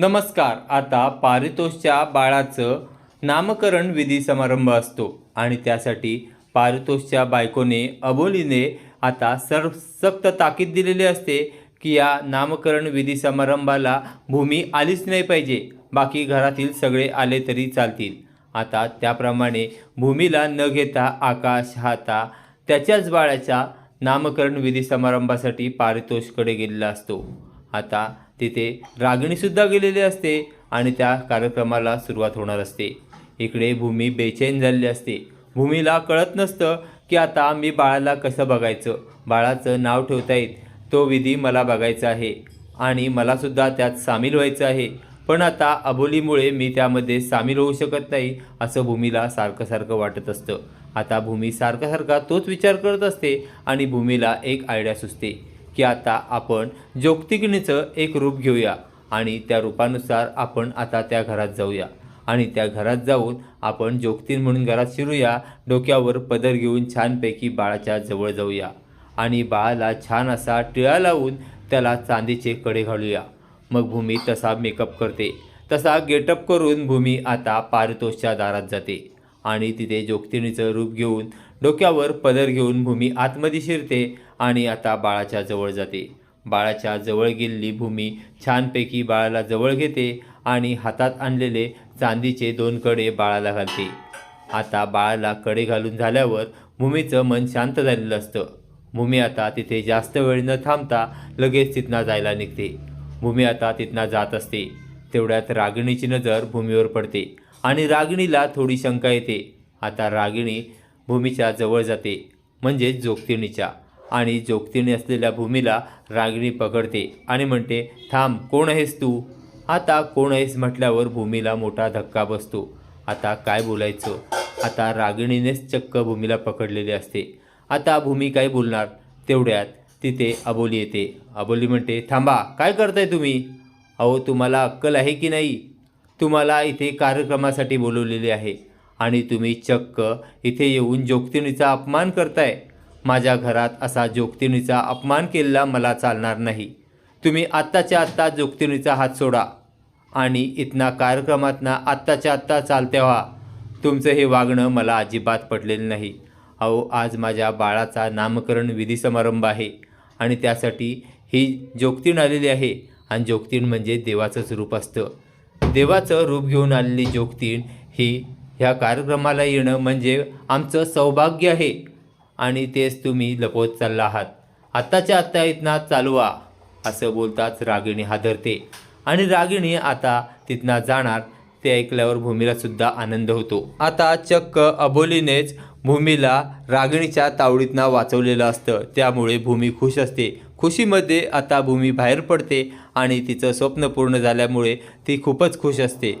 नमस्कार आता पारितोषच्या बाळाचं नामकरण विधी समारंभ असतो आणि त्यासाठी पारितोषच्या बायकोने अबोलीने आता सर्व सक्त ताकीद दिलेली असते की या नामकरण विधी समारंभाला भूमी आलीच नाही पाहिजे. बाकी घरातील सगळे आले तरी चालतील. आता त्याप्रमाणे भूमीला न घेता आकाश हाता त्याच्याच बाळाच्या नामकरण विधी समारंभासाठी पारितोषकडे गेलेला असतो. आता तिथे रागिणीसुद्धा गेलेली असते आणि त्या कार्यक्रमाला सुरुवात होणार असते. इकडे भूमी बेचैन झालेली असते. भूमीला कळत नसतं की आता मी बाळाला कसं बघायचं? बाळाचं नाव ठेवता येईल. तो विधी मला बघायचा आहे आणि मलासुद्धा त्यात सामील व्हायचं आहे. पण आता अबोलीमुळे मी त्यामध्ये सामील होऊ शकत नाही असं भूमीला सारखं सारखं वाटत असतं. आता भूमी सारखा सारखा तोच विचार करत असते आणि भूमीला एक आयडिया सुचते. की आता आपण ज्योक्तिकिणीचं एक रूप घेऊया आणि त्या रूपानुसार आपण आता त्या घरात जाऊया. आणि त्या घरात जाऊन आपण जोगतीन म्हणून घरात शिरूया डोक्यावर पदर घेऊन छानपैकी बाळाच्या जवळ जाऊया. आणि बाळाला छान असा टिळा लावून त्याला चांदीचे कडे घालूया. मग भूमी तसा मेकअप करते. तसा गेटअप करून भूमी आता पारितोषच्या दारात जाते. आणि तिथे जोगतिनीचं रूप घेऊन डोक्यावर पदर घेऊन भूमी आतमध्ये शिरते आणि आता बाळाच्या जवळ जाते. बाळाच्या जवळ गेलेली भूमी छानपैकी बाळाला जवळ घेते आणि हातात आणलेले चांदीचे दोन कडे बाळाला घालते. आता बाळाला कडे घालून झाल्यावर भूमीचं मन शांत झालेलं असतं. भूमी आता तिथे जास्त वेळ न थांबता लगेच तिथनं जायला निघते. भूमी आता तिथना जात असते. तेवढ्यात रागिणीची नजर भूमीवर पडते आणि रागिणीला थोडी शंका येते. आता रागिणी भूमीच्या जवळ जाते म्हणजेच जोगतिणीच्या. आणि जोगतीने असलेल्या भूमीला रागिणी पकडते आणि म्हणते थांब कोण आहेस तू? आता कोण आहेस? म्हटल्यावर भूमीला मोठा धक्का बसतो. आता काय बोलायचं? आता रागिणीनेच चक्क भूमीला पकडलेले असते. आता भूमी काय बोलणार? तेवढ्यात तिथे अबोली येते. अबोली म्हणते थांबा काय करताय तुम्ही? अहो तुम्हाला अक्कल आहे की नाही? तुम्हाला इथे कार्यक्रमासाठी बोलवलेले आहे आणि तुम्ही चक्क इथे येऊन जोगतिणीचा अपमान करताय. माझ्या घरात असा जोगतिणीचा अपमान केलेला मला चालणार नाही. तुम्ही आत्ताच्या आत्ता जोगतिणीचा हात सोडा आणि इतना कार्यक्रमातना आत्ताच्या आत्ता चालत्या व्हा. तुमचं हे वागणं मला अजिबात पडलेलं नाही. अहो आज माझ्या बाळाचा नामकरण विधी समारंभ आहे आणि त्यासाठी ही जोगतीण आलेली आहे आणि जोगतीण म्हणजे देवाचंच रूप असतं. देवाचं रूप घेऊन आलेली जोगतीण ही ह्या कार्यक्रमाला येणं म्हणजे आमचं सौभाग्य आहे. आणि तेच तुम्ही लपवत चालला आहात. आत्ताच्या आत्ता इथना चालवा असं बोलताच रागिणी हादरते. आणि रागिणी आता तिथना जाणार ते ऐकल्यावर भूमीला सुद्धा आनंद होतो. आता चक्क अबोलीनेच भूमीला रागिणीच्या तावडीतना वाचवलेलं असतं. त्यामुळे भूमी खुश असते. खुशीमध्ये आता भूमी बाहेर पडते आणि तिचं स्वप्न पूर्ण झाल्यामुळे ती खूपच खुश असते.